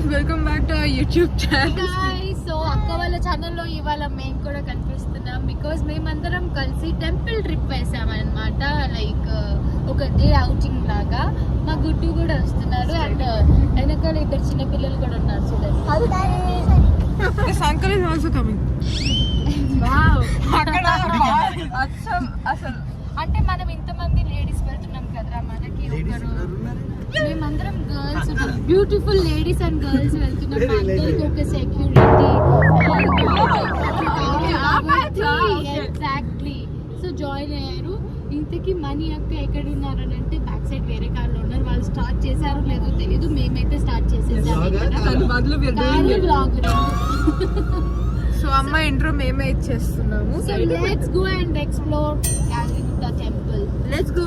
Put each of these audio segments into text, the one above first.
Guys welcome back to YouTube channel so అక్క వాళ్ళ ఛానల్లో ఇవాళ మేము కూడా కనిపిస్తున్నాం బికాస్ మేమందరం కలిసి టెంపుల్ ట్రిప్ వేసామన్నమాట. లైక్ ఒక డే అవుటింగ్ లాగా. మా గుడ్డు కూడా వస్తున్నారు అండ్ వెనకాల ఇద్దరు చిన్న పిల్లలు కూడా ఉన్నారు చూడండి. This uncle is also coming అసలు అంటే మనం ఇంతమంది లేడీస్ వెళ్తున్నాం కదరా మనకి ఒకరు. మేమందరం girls beautiful ladies and girls వెళ్తున్నాం అందరికి ఒక సెక్యూరిటీ ఎగ్జాక్ట్లీ సో జాయిన్ అయ్యారు. ఇంతకీ మనీ అక్క ఎక్కడ ఉన్నారు అని అంటే బ్యాక్ సైడ్ వేరే కార్లో ఉన్నారు. వాళ్ళు స్టార్ట్ చేశారో లేదో తెలియదు మేమైతే స్టార్ట్ చేసేసాము సో అమ్మ ఇంట్రో మేమే ఇచ్చేస్తున్నాము. So let's go and explore Yadagirigutta temple let's go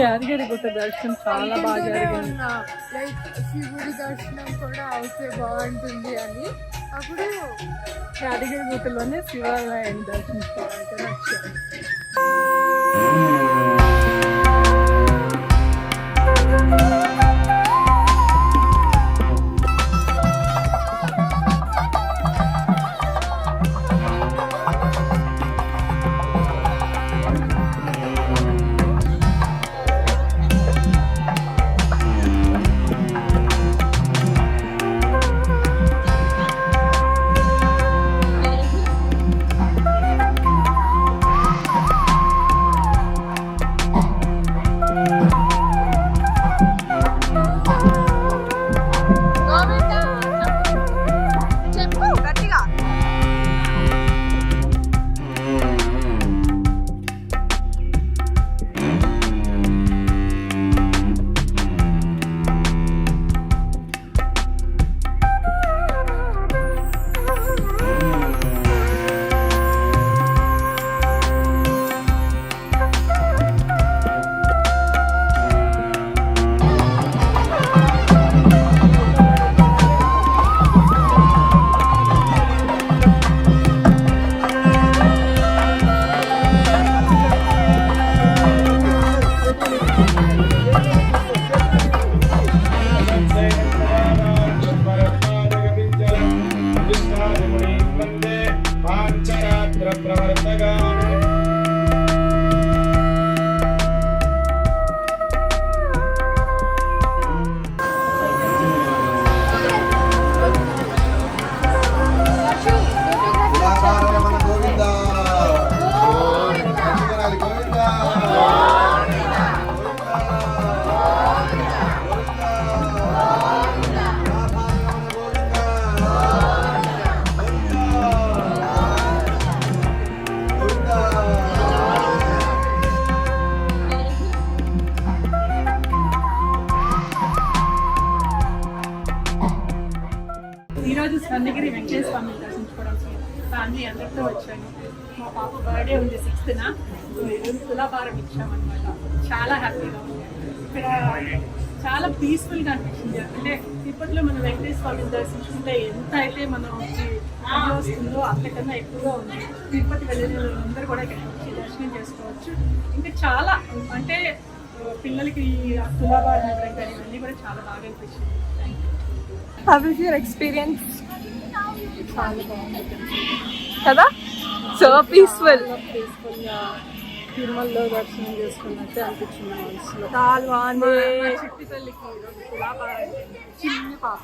Yadagiri Gutta దర్శనం చాలా బాగా జరిగింది. లైక్ శివుడి దర్శనం కూడా అవుతే బాగుంటుంది అని. అప్పుడు యాదగిరి గుట్టలోనే శివాలయం దర్శించుకోవాలని వచ్చాను Para, para, para, ఈరోజు స్వర్ణగిరి వెంకటేశ్వర స్వామిని దర్శించుకోవడానికి ఫ్యామిలీ అందరితో వచ్చాను. మా పాప బర్త్డే ఉంది సిక్స్త్న ఈరోజు తులాభారం ఇచ్చామన్నమాట. చాలా హ్యాపీగా ఉంది. ఇక్కడ చాలా పీస్ఫుల్గా అనిపించింది. అంటే తిరుపతిలో మనం వెంకటేశ్వర స్వామిని దర్శించుకుంటే ఎంత అయితే మనం వస్తుందో అంతకన్నా ఎక్కువగా ఉంది. తిరుపతి వెళ్ళిన అందరూ కూడా ఇక్కడికి వచ్చి దర్శనం చేసుకోవచ్చు. ఇంకా చాలా అంటే పిల్లలకి తులాభారం ఇవ్వడం కానీ ఇవన్నీ కూడా చాలా బాగా అనిపించింది. Thank you how is your experience కదా? సో పీస్ఫుల్ పీస్ఫుల్గా తిరుమలలో దర్శనం చేసుకున్నట్టే అనిపించింది మనసులో. చాలా బాగుంది చిట్టి తల్లికి చిన్ని పాప.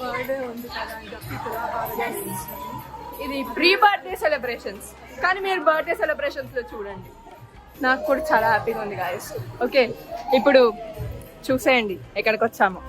బర్త్డే ఉంది కదా అని చెప్పి తులాభారం చేయించాను. ఇది ప్రీ బర్త్డే సెలబ్రేషన్స్ కానీ మీరు బర్త్డే సెలబ్రేషన్స్లో చూడండి. నాకు కూడా చాలా హ్యాపీగా ఉంది గాయస్ ఓకే ఇప్పుడు చూసేయండి ఎక్కడికి వచ్చాము